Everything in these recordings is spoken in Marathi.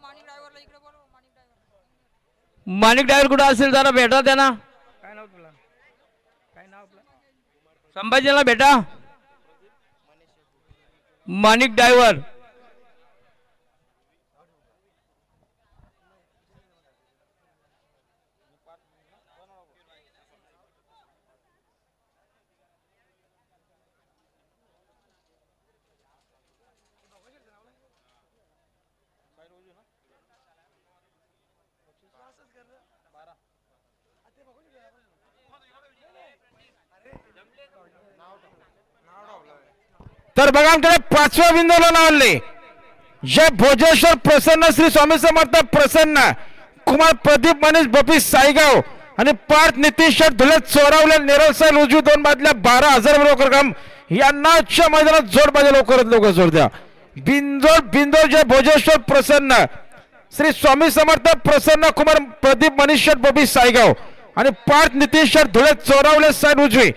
माणिक ड्रायव्हर माणिक ड्रायव्हर कुठं असेल? जरा भेटा त्यांना. काय नाव तुला? काय नाव आपलं? संभाजीला भेटा. माणिक ड्रायव्हर तर बघा आमच्याकडे पाचव्या बिंदूला नावले जय भोजेश्वर प्रसन्न श्री स्वामी समर्थ प्रसन्न कुमार प्रदीप मनीष बपी साईगाव आणि पार्थ नितीश शेठ धुले चोरावले नेरळ साहेब उजवी दोन बाजल्या बारा हजार लवकर काम. यांना आजच्या मैदानात जोड पाहिजे लवकरात लवकर जोड द्या बिंदोर बिंदोर जय भोजेश्वर प्रसन्न. श्री स्वामी समर्थ प्रसन्न कुमार प्रदीप मनीष बबी सायगाव आणि पाच नितीश धुळे चोरावले साहेब उजवी.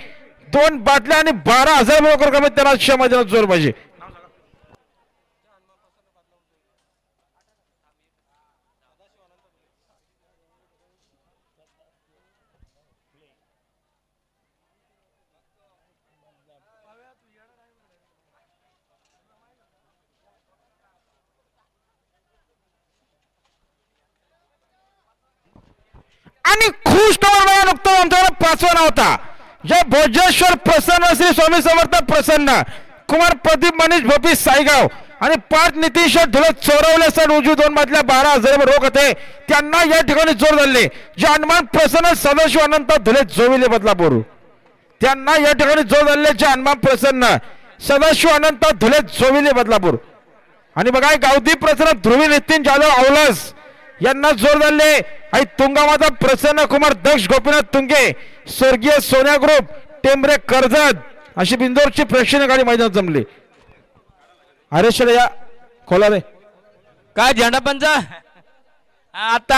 दोन बाटल्या आणि बारा हजार कमी त्यांना आजच्या जोर पाहिजे आणि खुश टोर बघा नुकतं आमच्याकडे पाचवा नाव होता. भोजेश्वर प्रसन्न श्री स्वामी समर्थ प्रसन्न कुमार प्रदीप मनीष भोपी साईगाव आणि पाच नितीश धुळे चोरवले सण उजू दोन मधल्या बारा हजार रोख होते. त्यांना या ठिकाणी जोर धरले. जे हनुमान प्रसन्न सदाशिव अनंत धुळे जोविले बदलापूर. त्यांना या ठिकाणी जोर धरले जे हनुमान प्रसन्न सदाशिव अनंत धुळे जोविले बदलापूर. आणि बघा गावदी प्रसन्न ध्रुवी नितीन जाधव औलस. यांना जोर धरले. आणि तुंगामाता प्रसन्न कुमार दक्ष गोपीनाथ तुंगे स्वर्गीय सोन्या ग्रुप टेंबरे कर्जत अशी बिंदोरची प्रेक्षणीय गाडी मैदानात जमली. अरे शेड या खोला रे काय झेंडा पंचा आता